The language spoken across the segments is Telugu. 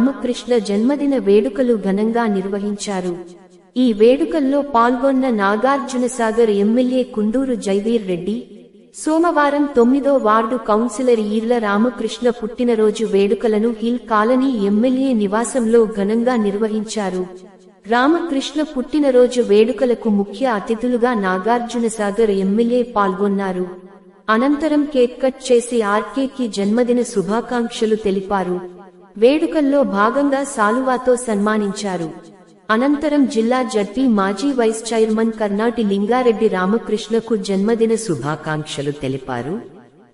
రామకృష్ణ జన్మదిన వేడుకలు ఘనంగా నిర్వహించారు. ఈ వేడుకల్లో పాల్గొన్న నాగార్జునసాగర్ ఎమ్మెల్యే కుండూరు జైవీర్ రెడ్డి సోమవారం తొమ్మిదో వార్డు కౌన్సిలర్ ఈర్ల రామకృష్ణ పుట్టినరోజు వేడుకలను హిల్ కాలనీ ఎమ్మెల్యే నివాసంలో ఘనంగా నిర్వహించారు. రామకృష్ణ పుట్టినరోజు వేడుకలకు ముఖ్య అతిథులుగా నాగార్జునసాగర్ ఎమ్మెల్యే పాల్గొన్నారు. అనంతరం కేక్ కట్ చేసి ఆర్కేకి జన్మదిన శుభాకాంక్షలు తెలిపారు. వేడుకల్లో భాగంగా సాలువాతో సన్మానించారు. అనంతరం జిల్లా జడ్పీ మాజీ వైస్ చైర్మన్ కర్నాటి లింగారెడ్డి రామకృష్ణకు జన్మదిన శుభాకాంక్షలు తెలిపారు.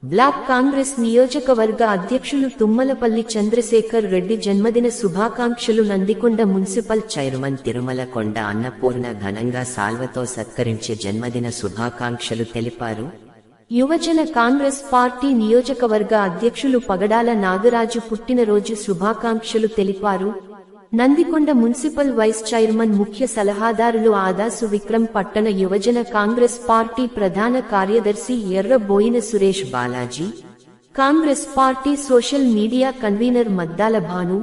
బ్లాక్ కాంగ్రెస్ నియోజకవర్గ అధ్యక్షులు తుమ్మలపల్లి చంద్రశేఖర్ రెడ్డి జన్మదిన శుభాకాంక్షలు నందికొండ మున్సిపల్ చైర్మన్ తిరుమల కొండ అన్నపూర్ణ ఘనంగా సాల్వతో సత్కరించి జన్మదిన శుభాకాంక్షలు తెలిపారు. యువజన కాంగ్రెస్ పార్టీ నియోజకవర్గ అధ్యక్షులు పగడాల నాగరాజు పుట్టినరోజు శుభాకాంక్షలు తెలిపారు. నందికొండ మున్సిపల్ వైస్ చైర్మన్ ముఖ్య సలహాదారులు ఆదాసు విక్రమ్ పట్టణ యువజన కాంగ్రెస్ పార్టీ ప్రధాన కార్యదర్శి Erraboina Suresh Balaji Congress party social media convener Maddala Bhanu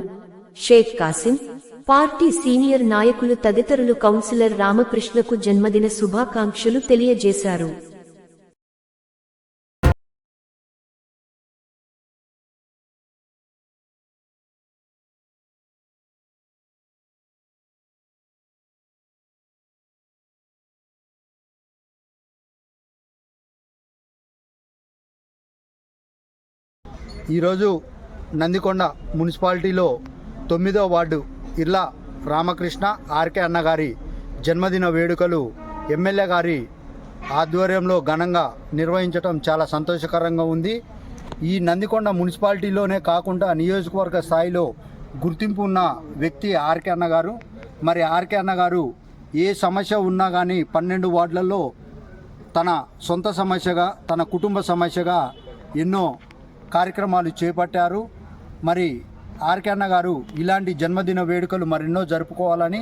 Shaik Kasim party senior నాయకులు తదితరులు కౌన్సిలర్ రామకృష్ణకు జన్మదిన శుభాకాంక్షలు తెలియజేశారు. ఈరోజు నందికొండ మున్సిపాలిటీలో తొమ్మిదో వార్డు ఇర్లా రామకృష్ణ ఆర్కే అన్న గారి జన్మదిన వేడుకలు ఎమ్మెల్యే గారి ఆధ్వర్యంలో ఘనంగా నిర్వహించడం చాలా సంతోషకరంగా ఉంది. ఈ నందికొండ మున్సిపాలిటీలోనే కాకుండా నియోజకవర్గ స్థాయిలో గుర్తింపు ఉన్న వ్యక్తి ఆర్కే అన్న గారు మరి ఆర్కే అన్న గారు ఏ సమస్య ఉన్నా కానీ పన్నెండు వార్డులలో తన సొంత సమస్యగా తన కుటుంబ సమస్యగా ఎన్నో కార్యక్రమాలు చేపట్టారు. మరి ఆర్కే అన్న గారు ఇలాంటి జన్మదిన వేడుకలు మరెన్నో జరుపుకోవాలని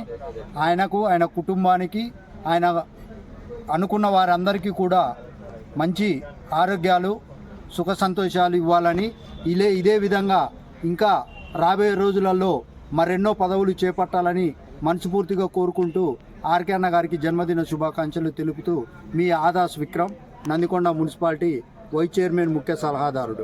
ఆయనకు ఆయన కుటుంబానికి ఆయన అనుకున్న వారందరికీ కూడా మంచి ఆరోగ్యాలు సుఖ సంతోషాలు ఇవ్వాలని ఇలే ఇదే విధంగా ఇంకా రాబోయే రోజులలో మరెన్నో పదవులు చేపట్టాలని మనస్ఫూర్తిగా కోరుకుంటూ ఆర్కే అన్న గారికి జన్మదిన శుభాకాంక్షలు తెలుపుతూ మీ ఆదాస్ Vikram Nandikonda municipality vice chairman ముఖ్య సలహాదారుడు.